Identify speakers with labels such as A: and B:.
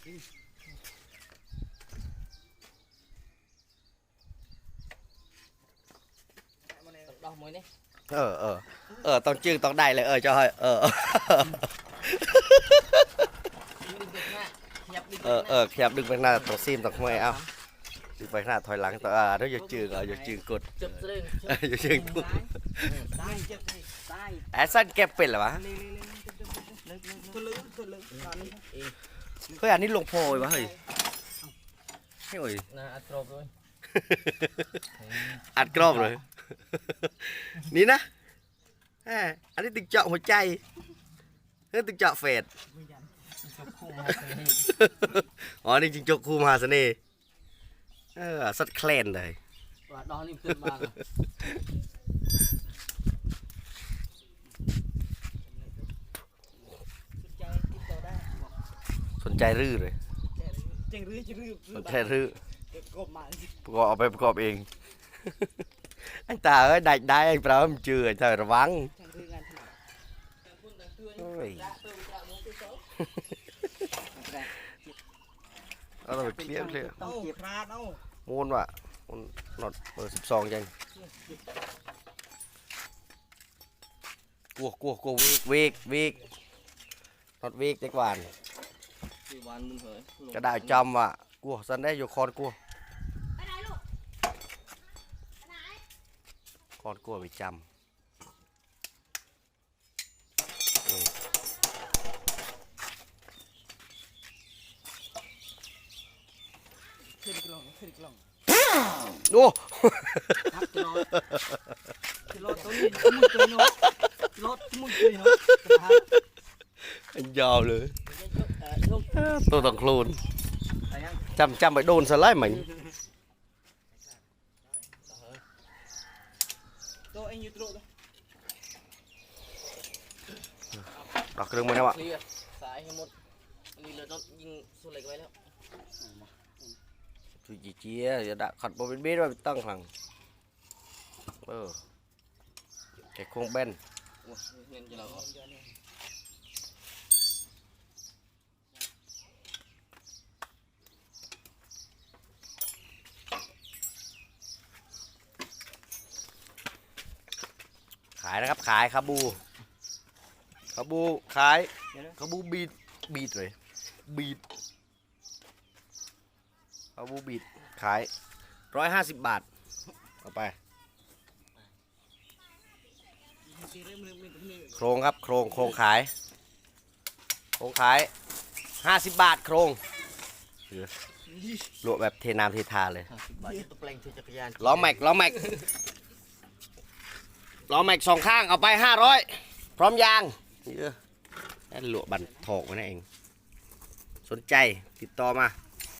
A: ดอกมวยนี่
B: เออเออเออต้องจึงต้องได้เลยเออเจ้าเฮ้ยเออ
A: ดึงไปข้างหน้าขยับดึง
B: เออเออขยับดึงไปข้างหน้าต้องซีมต้องไม่เอาดึงไปข้างหน้าถอยหลังต่ออ่าถ้าอย่าจึงเอออย่าจึงกด
A: จับสลึง
B: เอออย่าจึงทุบ
C: ตายเจ็บตายตาย
B: แอสซันแก็บเป็นเหรอวะ
C: เลยเลยเลยตัวลึกตัวลึกตอนนี้
B: เฮ้ยอันนี้ลงโพยวะเฮ้ยเฮ้ย
A: นะอัดกรอบด้วย
B: อัดกรอบเลยนี่นะแหมอันนี้ตึกเจาะหัวใจเฮ้ยตึกเจาะเฟด
A: จบคู่มาให้
B: อ๋อนี่จิงจกคู่มหาเสน่ห์เออสัตว์แคลนเลย
A: ว่าดอกนี่ขึ้นมาเลย
C: ใจติดต่อได้
B: ส นใจรื้อเลย
C: เจ๋งรื้อจะรื้อ
B: สนใจรื้อก
C: บมา
B: ประกอบเอาไปประกอบเองไอ้ตาเอ้ยได้ได้ไอ้เปล่ามันเจือเธอระวัง
C: ช่างรื้องานถนัด
B: โอ้ยเอาต้องไปเคลียร์เคลียร์
C: ต้องเก็บคราดเอา
B: มูนว่ะมูนนอตเบอร์สิบสอง
A: สี่วันมึงเหย
B: กระดาษจำว่ะกลัวสันได้อยู่คอนกลัว
D: ไปไหนลูกไปไหน
B: คอนกลัวไปจำ
C: ขึ้นกล่องขึ้นกล่อง
B: โอ้
C: ครับจะรอจะรอตัวนี้มุ้ยตัวเนาะรถมุ้ยตัวเนาะ
B: ยาวเลย
A: ยก
B: ตัวต้องโคลน
C: อะไรยัง
B: จำจำไปโดนสไลด์เหมือน
C: ตัวเองอยู่ตรง
B: ดอกเครื่องมันนะวะ
A: สายให้หมดอันนี้เราต้องยิงสุเล็กไว้แล้ว
B: chú chị chia giờ đã khật bộ bên bên rồi tăng thằng ờ cái khuôn bên
A: โอ้ยเงินจะเราเอาา
B: ยนะครับขายคาบูคาบูขายคาบูบีดบีดเลยบีดคาบูบีดขายร้อยห้าสิบบาทเอาไปโครงครับโครงโครงขาย โครงขายห้าสิบบาทโครงเดี๋ยวลวกแบบเทน้ำเททาเลย
A: ห้าสิบบาทตัวแปลงช่วยจักรยาน
B: ล้อแม็กล้อแม็ก ล้อแม็กสองข้างเอาไปห้าร้อยพร้อมยางเยอะนั่นหลวบันทอกไว้นั่นเอง สนใจติดต่อมา